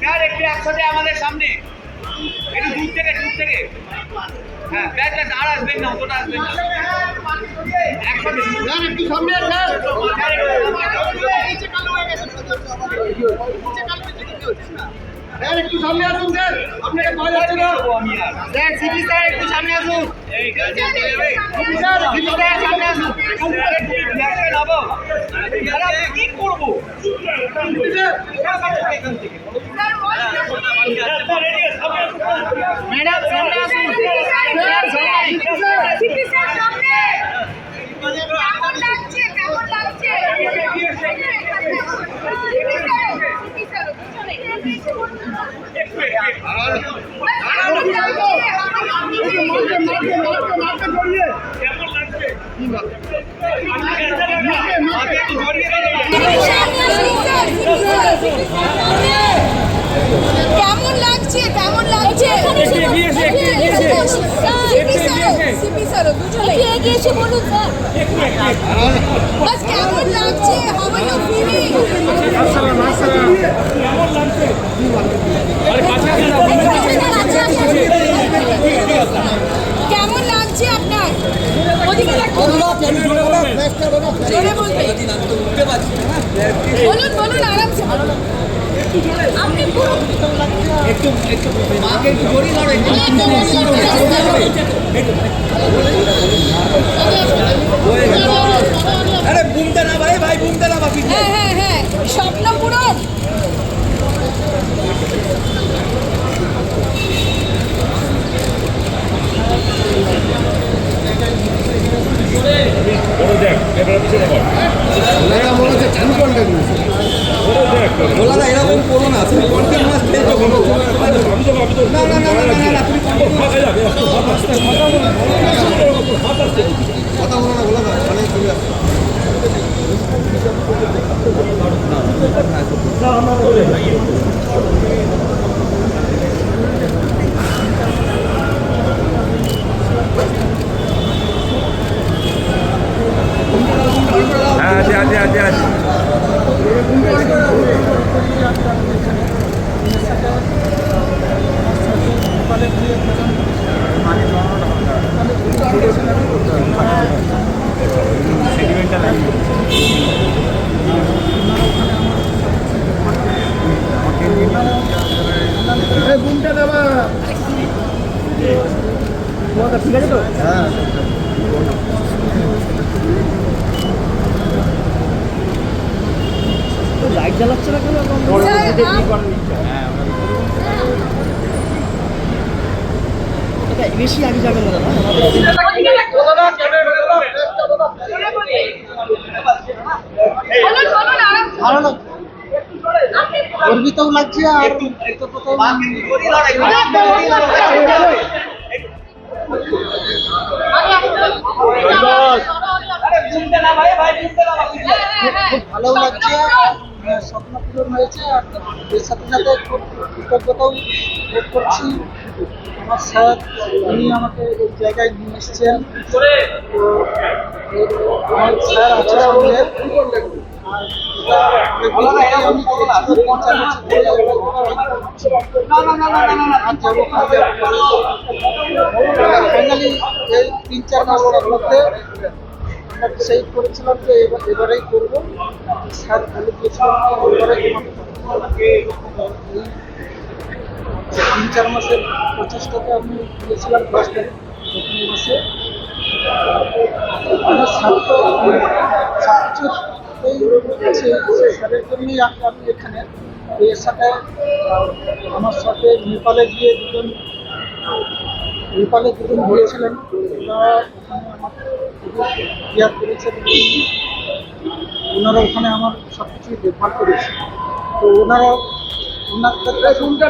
Sir একটু একসাথে আমাদের সামনে একটু দূর থেকে দূর থেকে হ্যাঁ ব্যাস ব্যাস আর আসবেন না অতটা আসবেন না একসাথে স্যার একটু সামনে স্যার স্যার, একটু সামনে আসুন স্যার। আপনাকে পাওয়া যাচ্ছে না? স্যার সিপি স্যার একটু সামনে আসুন। স্যার সিপি স্যার সামনে আসুন। কি করব ম্যাডাম সামনে আসুন স্যার সামনে কেমন লাগছে কেমন লাগছে কেমন লাগছে? কেমন লাগছে সিপি স্যার দুজনে এগিয়ে এসে বলুন স্যার বাস কেমন লাগছে হাউ আর ইউ ফিলিং কেমন লাগছে? আপনার? ওদিকে দেখুন জোরে বলবে বলুন বলুন আরামসে আপনি পুরো আরে বুমতে না ভাই ভাই বুমতে না বাকি হ্যাঁ হ্যাঁ হ্যাঁ স্বপ্ন পূরণ। না তুমি কন্টিনিউয়াস খেলছো না না না না না না তুমি কথা বলো না বলো না মানে তুমি হ্যাঁ আছে আছে আছে আছে ঘুমটা দেওয়া ঠিক আছে তো হ্যাঁ লাইট জ্বালাচ্ছে না কেন বেশি আগে যাবেন না দাদা লাগছে আর আরে খুব ভালো লাগছে স্বপ্ন পূরণ হয়েছে আর এর সাথে সাথে খুব কৃতজ্ঞতাও বোধ করছি। আমার স্যার উনি আমাকে এই জায়গায় নিয়ে এসেছেন। আমার স্যার আছে সঙ্গে আর এটা অনেক দিন ধরে আমি চেয়েছি, পঞ্চান্ন বছর ধরে না না না না না না আর যাব ফাইনালি এই তিন চার মাসের মধ্যে আমরা ডিসাইড করেছিলাম যে এবার এবারেই করব। স্যার বলে দিয়েছিলাম এবারেই তিন চার মাসের প্রচেষ্টাতে আমি দিয়েছিলাম ফার্স্ট প্রথম মাসে। স্যার স্যারের জন্যই আমি এখানে এর সাথে আমার সাথে নেপালে গিয়ে দুজন নেপালে দুজন গিয়েছিলেন ওনারা ওখানে আমাকে করেছেন ওনারা ওখানে আমার সব কিছুই দেখভাল করেছে। তো ওনারা ওনার ক্ষেত্রে শুনতে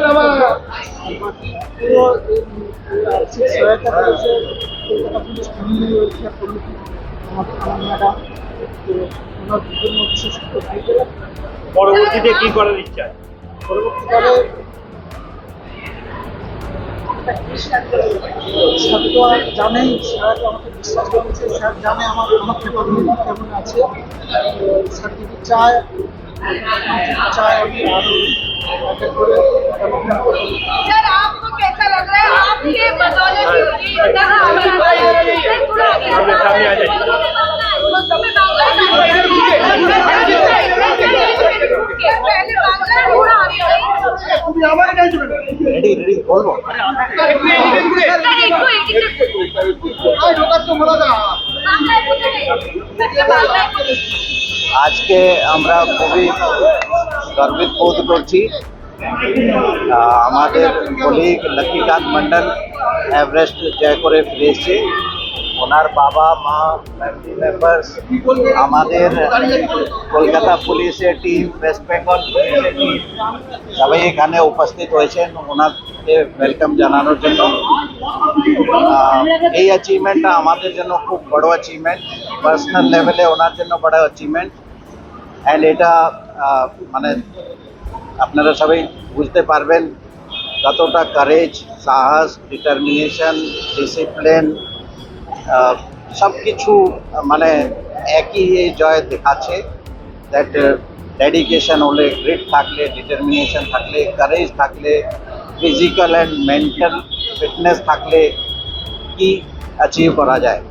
পুরো সহায়তা করেছে Kolkata police family welfare committee আমাদের আমার তো ওনার জন্য বিশেষ করে দিয়ে পরবর্তীতে কি করার ইচ্ছা পরবর্তীকালে স্যার তো আর জানেই স্যার আমাকে বিশ্বাস করেছে স্যার জানে আমার আমার ক্যাপাবিলিটি কেমন আছে স্যার যদি চায় যদি চায় আমি আরো একটা করে development করবো। सर आपको कैसा लग रहा है आपके बदौलत ही ये इतना हमारा सर थोड़ा आगे सामने आ जाइए आज के खुबी गर्वित बोध कर लक्ष्मीकान्त मंडल एवरेस्ट जय फिर ওনার বাবা, মা ফ্যামিলি মেম্বার্স আমাদের কলকাতা পুলিশের টিম ওয়েস্ট বেঙ্গল পুলিশের টিম সবাই এখানে উপস্থিত হয়েছেন। ওনাকে ওয়েলকাম জানানোর জন্য। এই অ্যাচিভমেন্টটা আমাদের জন্য খুব বড় অ্যাচিভমেন্ট পার্সোনাল লেভেলে ওনার জন্য বড় অ্যাচিভমেন্ট অ্যান্ড এটা মানে আপনারা সবাই বুঝতে পারবেন কতটা কারেজ সাহস ডিটারমিনেশন ডিসিপ্লিন সব কিছু মানে একই জয় দেখাচ্ছে দ্যাট ডেডিকেশন হলে গ্রিট থাকলে ডিটারমিনেশন থাকলে কারেজ থাকলে ফিজিক্যাল অ্যান্ড মেন্টাল ফিটনেস থাকলে কি অ্যাচিভ করা যায়?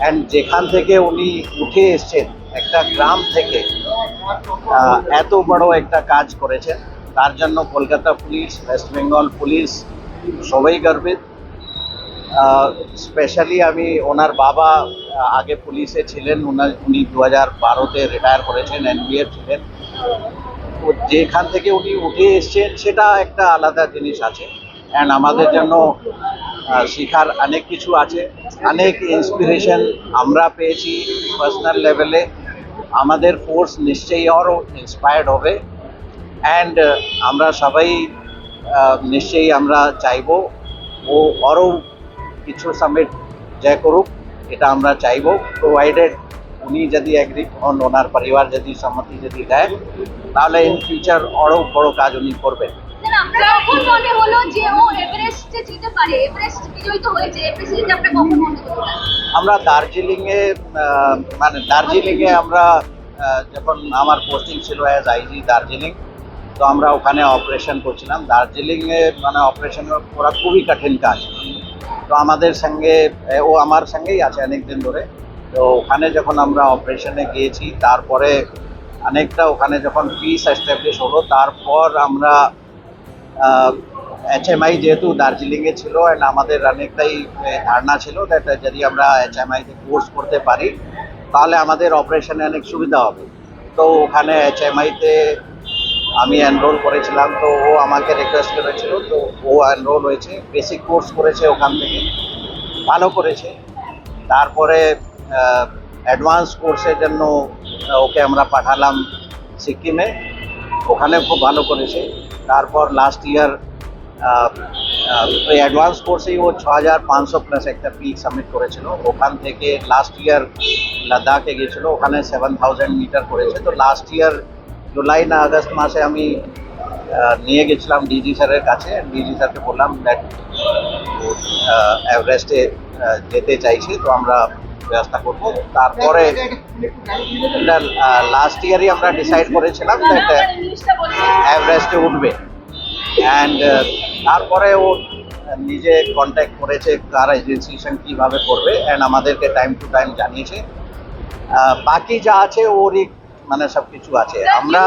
অ্যান্ড যেখান থেকে উনি উঠে এসছেন, একটা গ্রাম থেকে এত বড় একটা কাজ করেছেন, তার জন্য Kolkata police west Bengal police, সবাই গর্বিত। স্পেশালি আমি ওনার বাবা আগে পুলিশে ছিলেন উনি দু হাজার বারোতে রিটায়ার করেছেন এনবিএফ ছিলেন। যেখান থেকে উনি উঠে এসছেন, সেটা একটা আলাদা জিনিস আছে। অ্যান্ড আমাদের জন্য শেখার অনেক কিছু আছে। অনেক ইন্সপিরেশন আমরা পেয়েছি পার্সোনাল লেভেলে আমাদের ফোর্স নিশ্চয়ই আরও ইন্সপায়ার্ড হবে। অ্যান্ড আমরা সবাই নিশ্চয়ই আমরা চাইব। ও আরও কিছু সামিট জয় করুক এটা আমরা চাইব। প্রোভাইডেড উনি যদি অ্যাগ্রি হন ওনার পরিবার যদি সম্মতি যদি দেয় তাহলে ইন ফিউচার আরও বড় কাজ উনি করবেন। আমরা দার্জিলিংয়ে মানে দার্জিলিংয়ে আমরা যখন আমার পোস্টিং ছিল অ্যাজ আইজি দার্জিলিং তো আমরা ওখানে অপারেশন করছিলাম। দার্জিলিংয়ে মানে অপারেশন করা খুবই কঠিন কাজ। তো আমাদের সঙ্গে ও আমার সঙ্গেই আছে অনেক দিন ধরে। তো ওখানে যখন আমরা অপারেশনে গিয়েছি, তারপরে অনেকটা ওখানে যখন পিস এস্টাবলিশ হলো, তারপর আমরা এইচএমআই যেহেতু দার্জিলিংয়ে ছিল অ্যান্ড আমাদের অনেকটাই ধারণা ছিল দ্যাট যদি আমরা এইচএমআইতে কোর্স করতে পারি, তাহলে আমাদের অপারেশনে অনেক সুবিধা হবে। তো ওখানে এইচএমআইতে আমি এনরোল করেছিলাম, তো ও আমাকে রিকোয়েস্ট করেছিল, তো ও এনরোল হয়েছে বেসিক কোর্স করেছে ওখান থেকে, ভালো করেছে। তারপরে অ্যাডভান্স কোর্সের জন্য ওকে আমরা পাঠালাম সিকিমে, ওখানে খুব ভালো করেছে। তারপর লাস্ট ইয়ার ওই অ্যাডভান্স কোর্সেই ও ছ হাজার পাঁচশো প্লাস একটা পিক সাবমিট করেছিল। ওখান থেকে লাস্ট ইয়ার লাদাখে গিয়েছিল ওখানে সেভেন থাউজেন্ড মিটার করেছে। তো লাস্ট ইয়ার জুলাই না আগস্ট মাসে আমি নিয়ে গেছিলাম ডিজি স্যারের কাছে। ডিজি স্যারকে বললাম দ্যাট এভারেস্টে যেতে চাইছি, তো আমরা ব্যবস্থা করব। তারপরে লাস্ট ইয়ারই আমরা ডিসাইড করেছিলাম দ্যাট এভারেস্টে উঠবে। অ্যান্ড তারপরে ও নিজে কন্ট্যাক্ট করেছে কার এজেন্সির কীভাবে করবে অ্যান্ড আমাদেরকে টাইম টু টাইম জানিয়েছে। বাকি যা আছে ওরই মানে সব কিছু আছে Sir, আমরা